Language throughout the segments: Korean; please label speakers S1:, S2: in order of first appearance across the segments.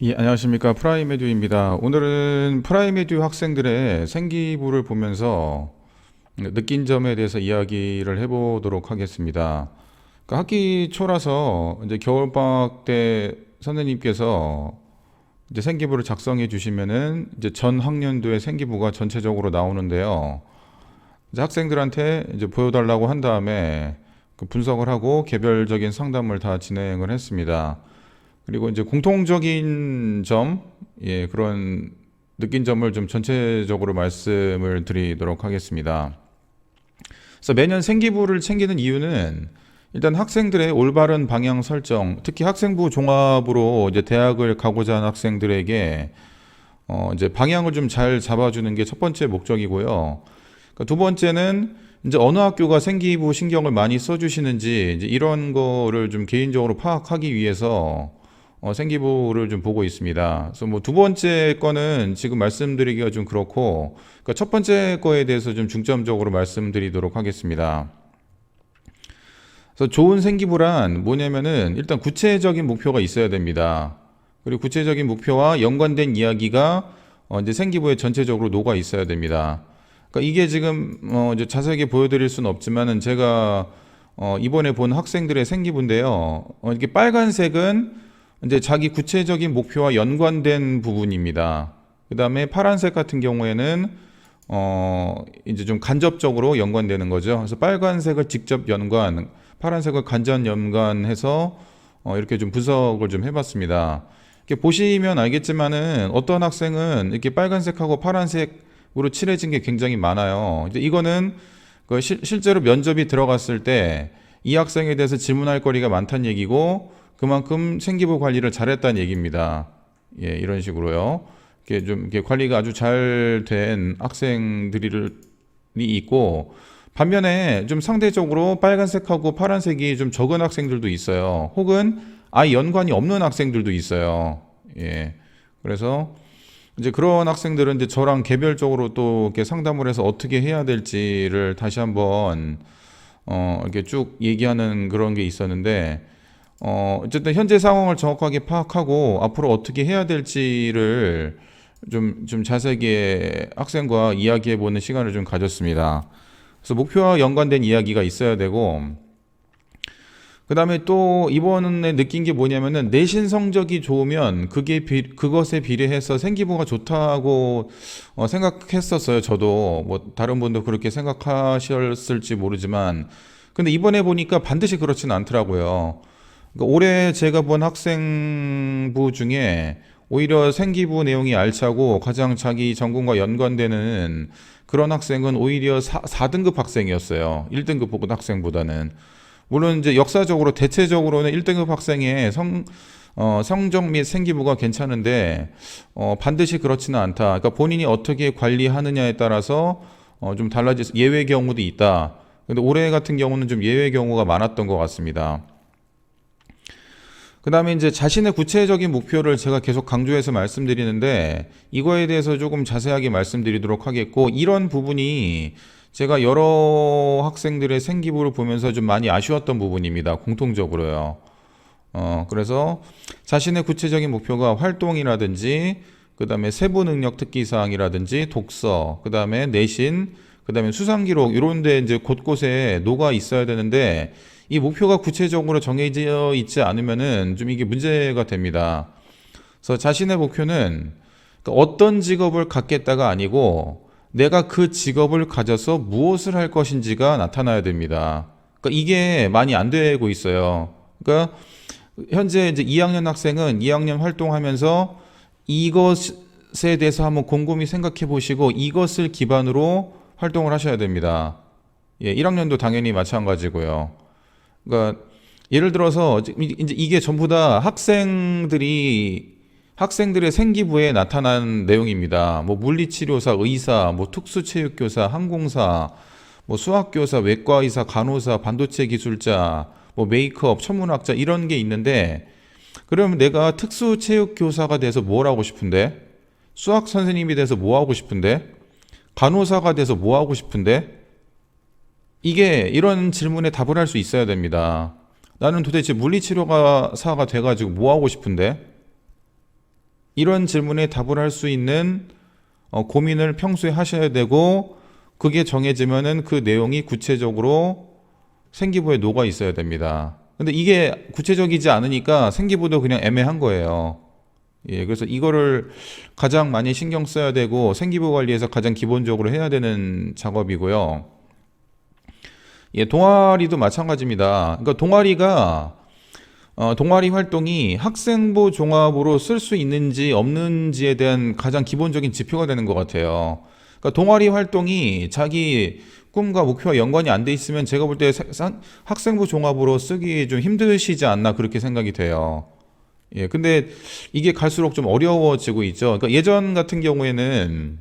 S1: 예, 안녕하십니까. 프라이메듀입니다. 오늘은 프라이메듀 학생들의 생기부를 보면서 느낀 점에 대해서 이야기를 해보도록 하겠습니다. 그러니까 학기 초라서 이제 겨울방학 때 선생님께서 이제 생기부를 작성해 주시면은 이제 전 학년도의 생기부가 전체적으로 나오는데요. 이제 학생들한테 이제 보여달라고 한 다음에 그 분석을 하고 개별적인 상담을 다 진행을 했습니다. 그리고 이제 공통적인 점, 예, 그런 느낀 점을 좀 전체적으로 말씀을 드리도록 하겠습니다. 그래서 매년 생기부를 챙기는 이유는 일단 학생들의 올바른 방향 설정, 특히 학생부 종합으로 이제 대학을 가고자 하는 학생들에게 어, 이제 방향을 좀 잘 잡아주는 게 첫 번째 목적이고요. 그러니까 두 번째는 이제 어느 학교가 생기부 신경을 많이 써주시는지 이제 이런 거를 좀 개인적으로 파악하기 위해서 어, 생기부를 좀 보고 있습니다. 그래서 뭐 두 번째 거는 지금 말씀드리기가 좀 그렇고, 그러니까 첫 번째 거에 대해서 좀 중점적으로 말씀드리도록 하겠습니다. 그래서 좋은 생기부란 뭐냐면은 일단 구체적인 목표가 있어야 됩니다. 그리고 구체적인 목표와 연관된 이야기가 어, 이제 생기부에 전체적으로 녹아 있어야 됩니다. 그러니까 이게 지금 어, 이제 자세하게 보여드릴 수는 없지만은 제가 어, 이번에 본 학생들의 생기부인데요. 어, 이렇게 빨간색은 이제 자기 구체적인 목표와 연관된 부분입니다. 그 다음에 파란색 같은 경우에는 어 이제 좀 간접적으로 연관되는 거죠. 그래서 빨간색을 직접 연관, 파란색을 간접 연관해서 어 이렇게 좀 분석을 좀 해봤습니다. 이렇게 보시면 알겠지만은 어떤 학생은 이렇게 빨간색하고 파란색으로 칠해진 게 굉장히 많아요. 이제 이거는 그 실, 실제로 면접이 들어갔을 때 이 학생에 대해서 질문할 거리가 많다는 얘기고 그만큼 생기부 관리를 잘했다는 얘기입니다. 예, 이런 식으로요. 이렇게 좀 이렇게 관리가 아주 잘 된 학생들이 있고 반면에 좀 상대적으로 빨간색하고 파란색이 좀 적은 학생들도 있어요. 혹은 아예 연관이 없는 학생들도 있어요. 예. 그래서 이제 그런 학생들은 이제 저랑 개별적으로 또 이렇게 상담을 해서 어떻게 해야 될지를 다시 한번 어 이렇게 쭉 얘기하는 그런 게 있었는데 어, 어쨌든 현재 상황을 정확하게 파악하고 앞으로 어떻게 해야 될지를 좀, 좀 자세하게 학생과 이야기해 보는 시간을 좀 가졌습니다. 그래서 목표와 연관된 이야기가 있어야 되고, 그 다음에 또 이번에 느낀 게 뭐냐면은 내신 성적이 좋으면 그게 비, 그것에 비례해서 생기부가 좋다고 어, 생각했었어요. 저도 뭐 다른 분도 그렇게 생각하셨을지 모르지만, 근데 이번에 보니까 반드시 그렇지는 않더라고요. 그러니까 올해 제가 본 학생부 중에 오히려 생기부 내용이 알차고 가장 자기 전공과 연관되는 그런 학생은 오히려 4, 4등급 학생이었어요. 1등급 보건 학생보다는. 물론 이제 역사적으로 대체적으로는 1등급 학생의 성, 어, 성적 및 생기부가 괜찮은데 어, 반드시 그렇지는 않다. 그러니까 본인이 어떻게 관리하느냐에 따라서 어, 좀 달라질 예외 경우도 있다. 근데 올해 같은 경우는 좀 예외 경우가 많았던 것 같습니다. 그 다음에 이제 자신의 구체적인 목표를 제가 계속 강조해서 말씀드리는데 이거에 대해서 조금 자세하게 말씀드리도록 하겠고 이런 부분이 제가 여러 학생들의 생기부를 보면서 좀 많이 아쉬웠던 부분입니다. 공통적으로요. 어, 그래서 자신의 구체적인 목표가 활동이라든지 그 다음에 세부 능력 특기 사항이라든지 독서, 그 다음에 내신, 그 다음에 수상 기록 이런 데 이제 곳곳에 녹아 있어야 되는데 이 목표가 구체적으로 정해져 있지 않으면은 좀 이게 문제가 됩니다. 그래서 자신의 목표는 그러니까 어떤 직업을 갖겠다가 아니고 내가 그 직업을 가져서 무엇을 할 것인지가 나타나야 됩니다. 그러니까 이게 많이 안 되고 있어요. 그러니까 현재 이제 2학년 학생은 2학년 활동하면서 이것에 대해서 한번 곰곰이 생각해 보시고 이것을 기반으로 활동을 하셔야 됩니다. 예, 1학년도 당연히 마찬가지고요. 그러니까 예를 들어서 이제 이게 전부 다 학생들이 학생들의 생기부에 나타난 내용입니다. 뭐 물리치료사, 의사, 뭐 특수체육교사, 항공사, 뭐 수학교사, 외과의사, 간호사, 반도체 기술자, 뭐 메이크업, 천문학자 이런 게 있는데 그러면 내가 특수체육교사가 돼서 뭘 하고 싶은데? 수학 선생님이 돼서 뭐 하고 싶은데? 간호사가 돼서 뭐 하고 싶은데 이게 이런 질문에 답을 할 수 있어야 됩니다. 나는 도대체 물리치료사가 돼가지고 뭐 하고 싶은데? 이런 질문에 답을 할 수 있는 어, 고민을 평소에 하셔야 되고 그게 정해지면은 그 내용이 구체적으로 생기부에 녹아 있어야 됩니다. 근데 이게 구체적이지 않으니까 생기부도 그냥 애매한 거예요. 예, 그래서 이거를 가장 많이 신경 써야 되고 생기부 관리에서 가장 기본적으로 해야 되는 작업이고요. 예, 동아리도 마찬가지입니다. 그러니까 동아리가 어, 동아리 활동이 학생부 종합으로 쓸 수 있는지 없는지에 대한 가장 기본적인 지표가 되는 것 같아요. 그러니까 동아리 활동이 자기 꿈과 목표와 연관이 안 돼 있으면 제가 볼 때 학생부 종합으로 쓰기 좀 힘드시지 않나 그렇게 생각이 돼요. 예, 근데 이게 갈수록 좀 어려워지고 있죠. 그러니까 예전 같은 경우에는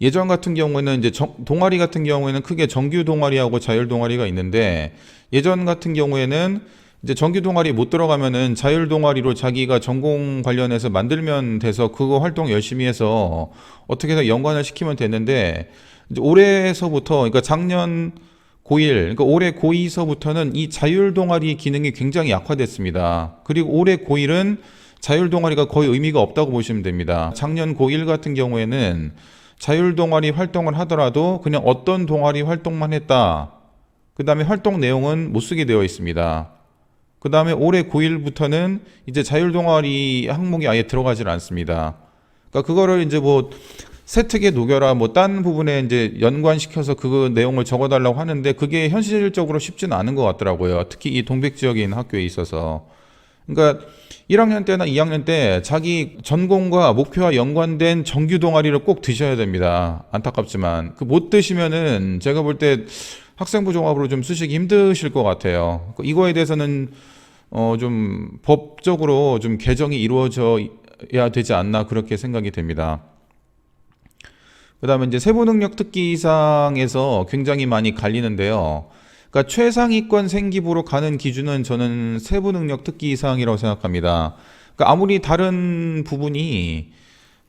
S1: 예전 같은 경우에는 이제 정- 동아리 같은 경우에는 크게 정규 동아리하고 자율 동아리가 있는데 예전 같은 경우에는 이제 정규 동아리 못 들어가면은 자율 동아리로 자기가 전공 관련해서 만들면 돼서 그거 활동 열심히 해서 어떻게 해서 연관을 시키면 됐는데 이제 올해서부터 그러니까 작년 고1 그러니까 올해 고2서부터는 이 자율 동아리 기능이 굉장히 약화됐습니다. 그리고 올해 고1은 자율 동아리가 거의 의미가 없다고 보시면 됩니다. 작년 고1 같은 경우에는 자율 동아리 활동을 하더라도 그냥 어떤 동아리 활동만 했다. 그 다음에 활동 내용은 못 쓰게 되어 있습니다. 그 다음에 올해 고1부터는 이제 자율 동아리 항목이 아예 들어가질 않습니다. 그러니까 그거를 이제 뭐 세특에 녹여라 뭐 딴 부분에 이제 연관시켜서 그 내용을 적어달라고 하는데 그게 현실적으로 쉽지는 않은 것 같더라고요. 특히 이 동백 지역에 있는 학교에 있어서. 그러니까 1학년 때나 2학년 때 자기 전공과 목표와 연관된 정규 동아리를 꼭 드셔야 됩니다. 안타깝지만 그 못 드시면은 제가 볼 때 학생부 종합으로 좀 쓰시기 힘드실 것 같아요. 이거에 대해서는 어 좀 법적으로 좀 개정이 이루어져야 되지 않나 그렇게 생각이 됩니다. 그다음에 이제 세부 능력 특기상에서 굉장히 많이 갈리는데요. 그러니까 최상위권 생기부로 가는 기준은 저는 세부 능력 특기 이상이라고 생각합니다. 그러니까 아무리 다른 부분이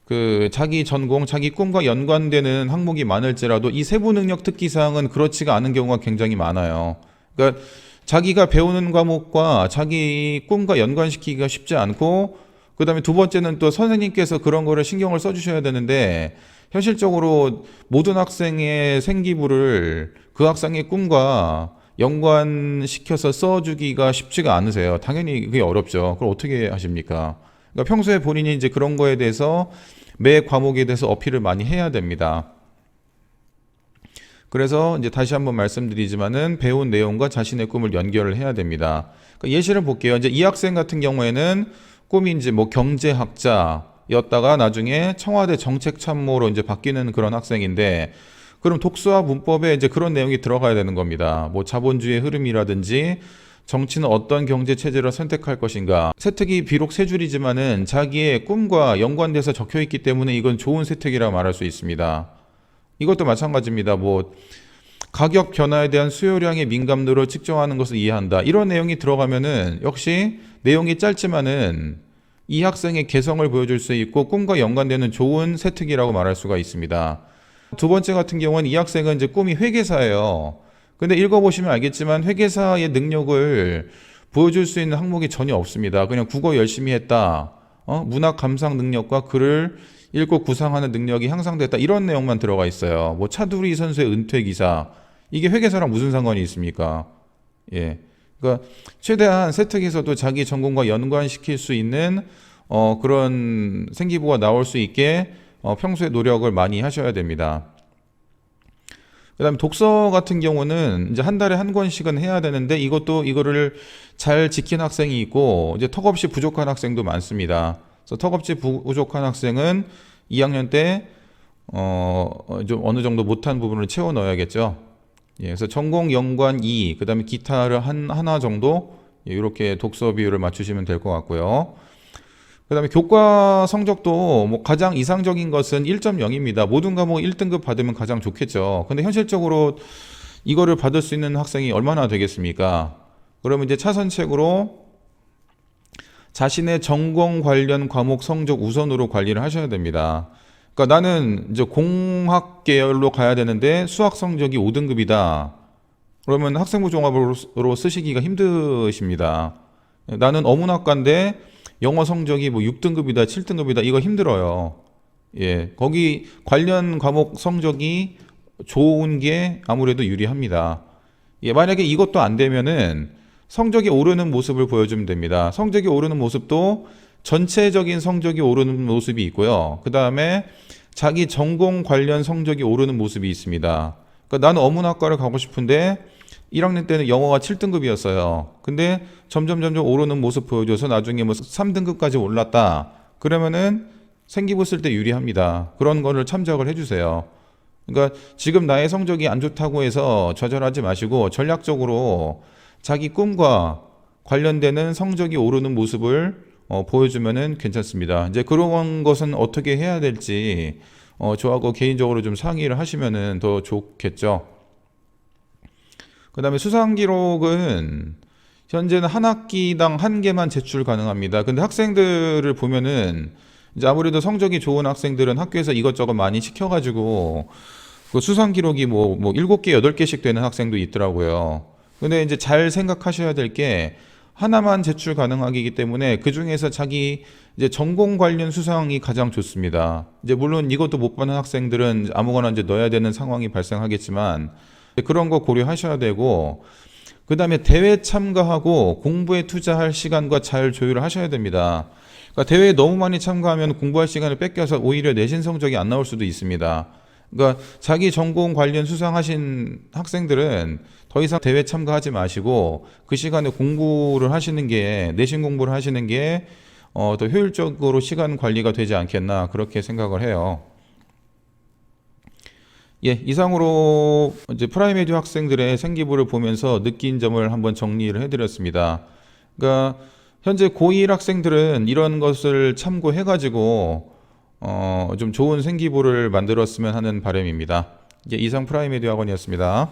S1: 그 자기 전공, 자기 꿈과 연관되는 항목이 많을지라도 이 세부 능력 특기 사항은 그렇지가 않은 경우가 굉장히 많아요. 그러니까 자기가 배우는 과목과 자기 꿈과 연관시키기가 쉽지 않고 그다음에 두 번째는 또 선생님께서 그런 거를 신경을 써 주셔야 되는데 현실적으로 모든 학생의 생기부를 그 학생의 꿈과 연관시켜서 써주기가 쉽지가 않으세요. 당연히 그게 어렵죠. 그걸 어떻게 하십니까? 그러니까 평소에 본인이 이제 그런 거에 대해서 매 과목에 대해서 어필을 많이 해야 됩니다. 그래서 이제 다시 한번 말씀드리지만은 배운 내용과 자신의 꿈을 연결을 해야 됩니다. 그러니까 예시를 볼게요. 이제 이 학생 같은 경우에는 꿈이 이제 뭐 경제학자 였다가 나중에 청와대 정책 참모로 이제 바뀌는 그런 학생인데 그럼 독서와 문법에 이제 그런 내용이 들어가야 되는 겁니다. 뭐 자본주의 흐름이라든지 정치는 어떤 경제 체제를 선택할 것인가. 세특이 비록 세 줄이지만은 자기의 꿈과 연관돼서 적혀 있기 때문에 이건 좋은 세특이라고 말할 수 있습니다. 이것도 마찬가지입니다. 뭐 가격 변화에 대한 수요량의 민감도를 측정하는 것을 이해한다. 이런 내용이 들어가면은 역시 내용이 짧지만은 이 학생의 개성을 보여줄 수 있고 꿈과 연관되는 좋은 세특이라고 말할 수가 있습니다. 두 번째 같은 경우는 이 학생은 이제 꿈이 회계사예요. 근데 읽어보시면 알겠지만 회계사의 능력을 보여줄 수 있는 항목이 전혀 없습니다. 그냥 국어 열심히 했다. 어? 문학 감상 능력과 글을 읽고 구상하는 능력이 향상됐다. 이런 내용만 들어가 있어요. 뭐 차두리 선수의 은퇴 기사. 이게 회계사랑 무슨 상관이 있습니까? 예. 그러니까 최대한 세특에서도 자기 전공과 연관시킬 수 있는 어, 그런 생기부가 나올 수 있게 어, 평소에 노력을 많이 하셔야 됩니다. 그다음에 독서 같은 경우는 이제 한 달에 한 권씩은 해야 되는데 이것도 이거를 잘 지킨 학생이 있고 이제 턱없이 부족한 학생도 많습니다. 그래서 턱없이 부족한 학생은 2학년 때 어, 좀 어느 정도 못한 부분을 채워 넣어야겠죠. 예, 그래서 전공 연관 2, 그 다음에 기타를 한 하나 정도 예, 이렇게 독서 비율을 맞추시면 될 것 같고요. 그 다음에 교과 성적도 뭐 가장 이상적인 것은 1.0입니다. 모든 과목 1등급 받으면 가장 좋겠죠. 근데 현실적으로 이거를 받을 수 있는 학생이 얼마나 되겠습니까? 그러면 이제 차선책으로 자신의 전공 관련 과목 성적 우선으로 관리를 하셔야 됩니다. 그러니까 나는 이제 공학 계열로 가야 되는데 수학 성적이 5등급이다. 그러면 학생부 종합으로 쓰시기가 힘드십니다. 나는 어문학과인데 영어 성적이 뭐 6등급이다, 7등급이다 이거 힘들어요. 예, 거기 관련 과목 성적이 좋은 게 아무래도 유리합니다. 예, 만약에 이것도 안 되면은 성적이 오르는 모습을 보여주면 됩니다. 성적이 오르는 모습도 전체적인 성적이 오르는 모습이 있고요. 그 다음에 자기 전공 관련 성적이 오르는 모습이 있습니다. 그러니까 나는 어문학과를 가고 싶은데 1학년 때는 영어가 7등급이었어요. 근데 점점 점점 오르는 모습 보여줘서 나중에 뭐 3등급까지 올랐다. 그러면은 생기부 쓸 때 유리합니다. 그런 거를 참작을 해주세요. 그러니까 지금 나의 성적이 안 좋다고 해서 좌절하지 마시고 전략적으로 자기 꿈과 관련되는 성적이 오르는 모습을 어, 보여주면은 괜찮습니다. 이제 그런 것은 어떻게 해야 될지 어, 저하고 개인적으로 좀 상의를 하시면은 더 좋겠죠. 그 다음에 수상 기록은 현재는 한 학기당 한 개만 제출 가능합니다. 근데 학생들을 보면은 이제 아무래도 성적이 좋은 학생들은 학교에서 이것저것 많이 시켜가지고 그 수상 기록이 뭐, 뭐 7개, 8개씩 되는 학생도 있더라고요. 근데 이제 잘 생각하셔야 될 게 하나만 제출 가능하기 때문에 그 중에서 자기 이제 전공 관련 수상이 가장 좋습니다. 이제 물론 이것도 못 받는 학생들은 아무거나 이제 넣어야 되는 상황이 발생하겠지만 그런 거 고려하셔야 되고 그 다음에 대회 참가하고 공부에 투자할 시간과 잘 조율을 하셔야 됩니다. 그러니까 대회에 너무 많이 참가하면 공부할 시간을 뺏겨서 오히려 내신 성적이 안 나올 수도 있습니다. 그러니까 자기 전공 관련 수상하신 학생들은 더 이상 대회 참가하지 마시고 그 시간에 공부를 하시는 게 내신 공부를 하시는 게 어, 더 효율적으로 시간 관리가 되지 않겠나 그렇게 생각을 해요. 예, 이상으로 이제 프라이메디 학생들의 생기부를 보면서 느낀 점을 한번 정리를 해드렸습니다. 그러니까 현재 고1 학생들은 이런 것을 참고해가지고 어, 좀 좋은 생기부를 만들었으면 하는 바람입니다. 예, 이상 프라이메디 학원이었습니다.